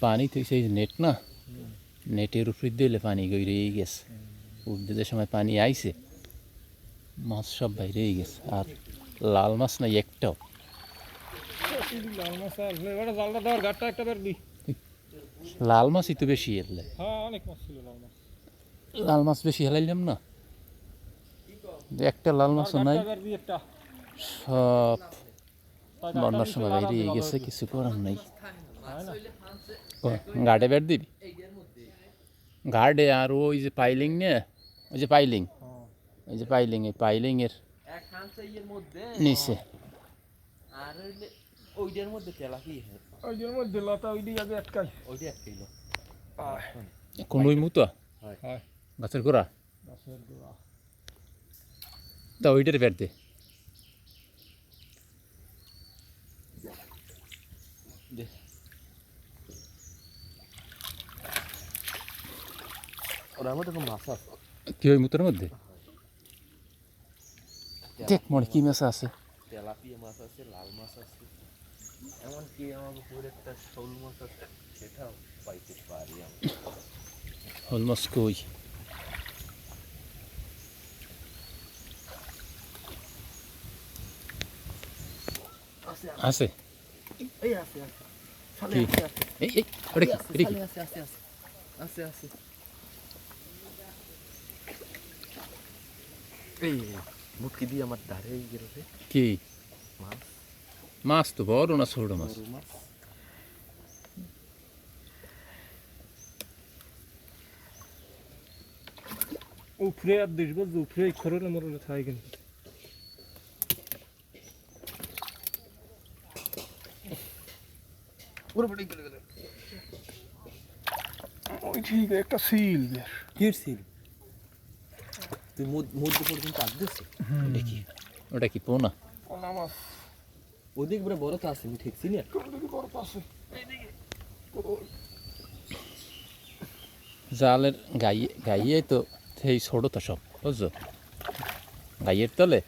পানি তো সেই নেট না। নেটের উপর দিলে পানি গইরেই গেছে। যে সময় পানি আইছে, মাছ সব বাইরেই গেছে। আর লাল মাছ নাই একটাও। লাল মাছই তো বেশি এলে। লাল মাছ বেশি হেলাইলাম না। একটা লাল মাছও নাই। সব বন্যার সময় বাইরে গেছে, কিছু করার নাই। গার্ডে বের দিবি গার্ডে আর ওই যে পাইলিং নে ওই যে পাইলিং। ওই যে পাইলিং এই পাইলিং এর নিচে আর ওইটার মধ্যে তেলাপি ওই মধ্যে লতা ওই দিকে আগে আটকাই ওইটা মুতো গাছের গোড়া গাছের গোড়া তা ওইটার বের দে ওটার মধ্যে মাছ আছে? কি ওই মুতোর মধ্যে? দেখ মনে কি মাছ আছে? তেলাপিয়া মাছ আছে লাল মাছ আছে। এমনকি আমার পুকুরে একটা শোল মাছ আছে সেটাও পাইতে পারি আমি। অলমোস্ট কই? আছে? এই আছে আছে। এই এই ওটা কি? আছে আছে আছে। আছে আছে। এই মুটকি দিয়ে আমার ধারে গেল রে কি? মাছ। মাছ তো বড় না ছোট মাছ? উপরে আর দিস বলতো উপরে খরলে মরলে থাই কিন্তু ওই ঠিক একটা সিল বের কিরছিল তুই মধ্যে পর্যন্ত দিছিস ওটা কি? ওটা কি পোনা? পোনা মাছ। ওদিকে পুরো বড় তো আছে আমি ঠেকছি না। বড় জালের গাইয়ে গাইয়ে তো সেই ছোট তো সব বুঝছ? গাইয়ের তলে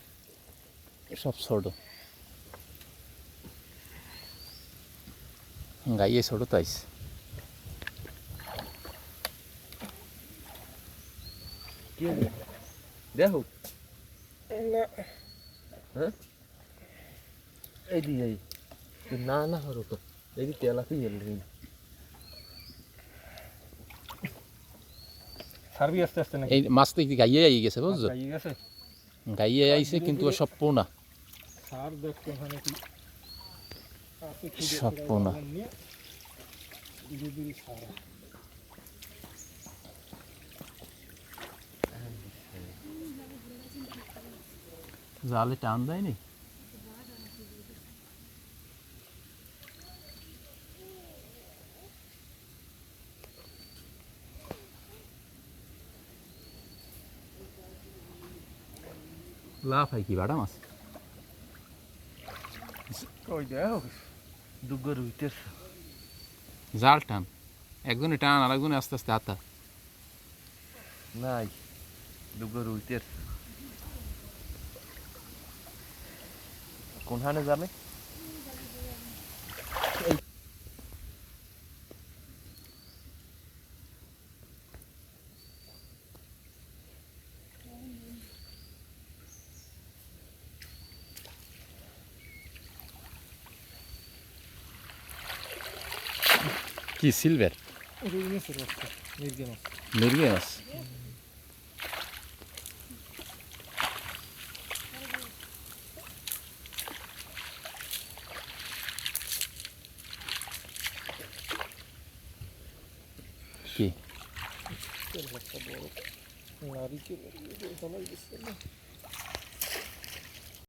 সব ছোট। গাইয়ে ছোট তো আইস কি হবে দেখো না। এই দি এই। তুই না না হরো তো। তেলাপি এল সারবি আস্তে আস্তে নাকি? এই মাছ তো গাইয়ে আই গেছে বুঝছ? খাইয়ে গেছে? গাইয়ে আইছে কিন্তু ও সব পোনা সার দেখ কোনখানে কি আছে কি সব পোনা। ধীরে ধীরে সার জালে টান দেয়নি লাভ হয় কি বাড়া মাছ জাল টান একজনে টান আর একজনে আস্তে আস্তে আতা নাই দুগ্গর উইতের কোনখানে যাবে কি সিলভার রুই মাছের বাচ্চা মির্গে মাছ মির্গে মাছ কি?